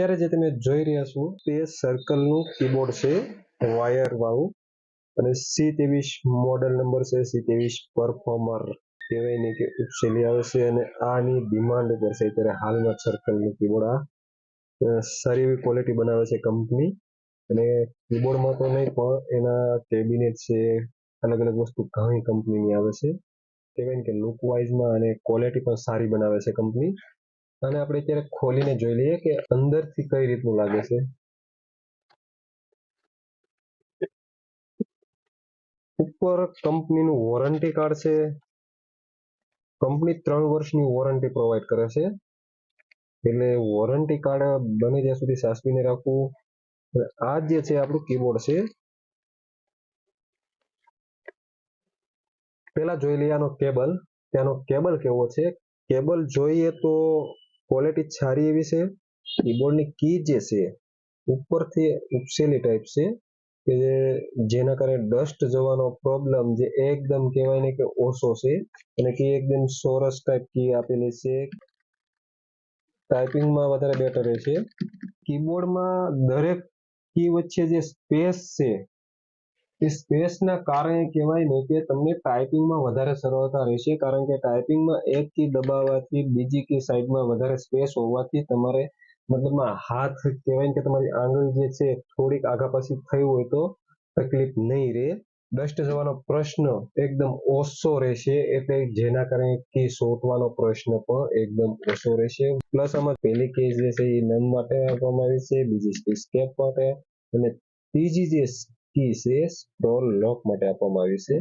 અત્યારે જે તમે જોઈ રહ્યા છો, તે સર્કલનું કીબોર્ડ છે વાયર વાળું. અને સી ત્રેવીસ મોડેલ નંબર છે સી ત્રેવીસ પરફોર્મર કહેવાય ને કે ઉપસેલી આવે છે અને આની ડિમાન્ડ ઉપર છે. અત્યારે હાલમાં સર્કલનું કીબોર્ડ આ. સારી એવી ક્વોલિટી બનાવે છે કંપની અને કીબોર્ડમાં તો નહીં, પણ એના કેબિનેટ છે, અલગ અલગ વસ્તુ ઘણી કંપનીની આવે છે. કહેવાય ને કે લુક વાઇઝમાં અને ક્વોલિટી પણ સારી બનાવે છે કંપની અને આપણે અત્યારે ખોલીને જોઈ લઈએ કે અંદરથી કઈ રીતનું લાગે છે. ઉપર કંપનીનું વોરંટી કાર્ડ છે. કંપની ત્રણ વર્ષની વોરંટી પ્રોવાઈડ કરે છે. એટલે વોરંટી કાર્ડ બને ત્યાં સુધી સાચવીને રાખવું. આ જે છે આપણું કીબોર્ડ છે. પેલા જોઈ લઈએ આનો કેબલ. ત્યાંનો કેબલ કેવો છે? કેબલ જોઈએ તો ક્વોલિટી સારી એવી છે કીબોર્ડની કી જે છે, ઉપરથી ઉપસેલી ટાઈપ છે, કે જેના કારણે ડસ્ટ જવાનો પ્રોબ્લેમ જે એકદમ કહેવાય ને કે ઓછો છે, અને કી એકદમ સોરસ ટાઈપ કી આપેલી છે. ટાઈપિંગમાં વધારે બેટર રહેશે. કીબોર્ડમાં દરેક કી વચ્ચે જે સ્પેસ છે એ સ્પેસના કારણે કહેવાય ને કે તમને ટાઈપિંગમાં વધારે સરળતા રહેશે. કારણ કે ટાઈપિંગમાં એક કી દબાવવાથી બીજી કી સાઈડમાં વધારે સ્પેસ હોવાથી તમારે મતલબમાં હાથ કહેવાય કે તમારી આંગળી જે છે થોડીક આગાપાસી થઈ હોય તો તકલીફ નહીં રહે. ડસ્ટ જવાનો પ્રશ્ન એકદમ ઓછો રહેશે એટલે જેના કારણે કી સોટવાનો પ્રશ્ન પણ એકદમ ઓછો રહેશે. પ્લસ આમાં પહેલી કેસ જે છે એ નમ માટે આપવામાં આવી છે, બીજી સ્કેપ માટે. અને ત્રીજી જે કી છે લોક માટે આપવામાં આવી છે.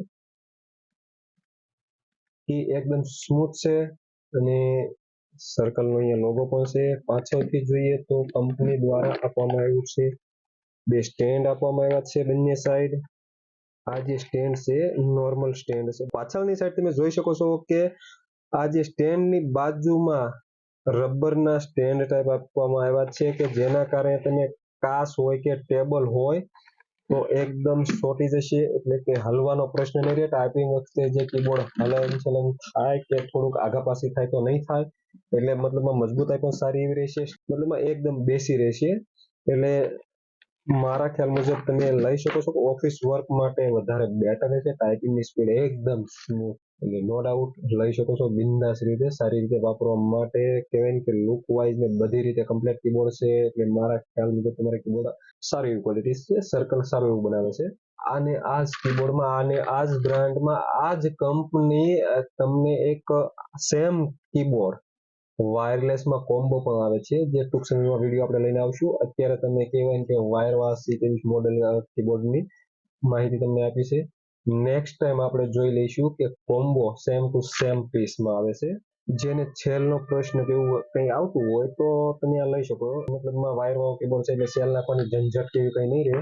કી એકદમ સ્મૂથ છે અને સર્કલનો અહીંયા લોગો પણ છે. પાછળથી જોઈએ તો કંપની દ્વારા આપવામાં આવ્યું છે. બે સ્ટેન્ડ આપવામાં આવ્યા છે બંને સાઈડ આ જે સ્ટેન્ડ છે નોર્મલ સ્ટેન્ડ છે. પાછળની સાઈડ તમે જોઈ શકો છો કે આ જે સ્ટેન્ડની બાજુમાં રબરના સ્ટેન્ડ ટાઈપ આપવામાં આવ્યા છે કે જેના કારણે તમે કાસ હોય કે ટેબલ હોય તો એકદમ ચોંટી જશે એટલે કે હલવાનો પ્રશ્ન નહીં રહે. ટાઈપિંગ વખતે જે કીબોર્ડ હલન ચલન થાય કે થોડુંક આગા પાછી થાય તો નહીં થાય. એટલે મતલબમાં મજબૂતાઈ પણ સારી એવી રહેશે. મતલબમાં એકદમ બેસી રહેશે. એટલે મારા ખ્યાલ મુજબ તમે લઈ શકો છો ઓફિસ વર્ક માટે વધારે બેટર છે ટાઈપિંગની સ્પીડ એકદમ સ્મૂથ એટલે નો ડાઉટ લઈ શકો છો બિંદાસ રીતે, સારી રીતે વાપરવા માટે. કહેવાય ને કે લુક વાઇઝ ને બધી રીતે કમ્પ્લીટ કીબોર્ડ છે. એટલે મારા ખ્યાલ મુજબ તમારે કીબોર્ડ સારી એવી ક્વોલિટી છે સર્કલ સારું એવું બનાવે છે. આને આ જ કીબોર્ડમાં આને આ જ બ્રાન્ડમાં આ જ કંપની તમને એક સેમ કીબોર્ડ વાયરલેસમાં કોમ્બો પણ આવે છે. જે ટૂંક સમયમાં વીડિયો આપણે લઈને આવશું. અત્યારે તમે કહેવાય કે વાયરવાસ ત્રેવીસ મોડેલ કીબોર્ડની માહિતી તમને આપી છે. નેક્સ્ટ ટાઈમ આપણે જોઈ લઈશું કે કોમ્બો સેમ ટુ સેમ પીસમાં આવે છે. જેને છેલનો પ્રશ્ન કેવું કંઈ આવતું હોય તો તમે આ લઈ શકો. મતલબમાં વાયર વાળો કીબોર્ડ છે એટલે સેલ નાખવાની ઝંઝટ કેવી કંઈ નહીં રહે.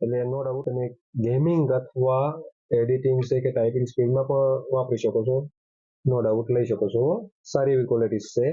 એટલે નો ડાઉટ તમે ગેમિંગ અથવા એડિટિંગ છે કે ટાઈપિંગ સ્પીડમાં પણ વાપરી શકો છો. નો ડાઉટ લઈ શકો છો. સારી એવી ક્વોલિટીઝ છે.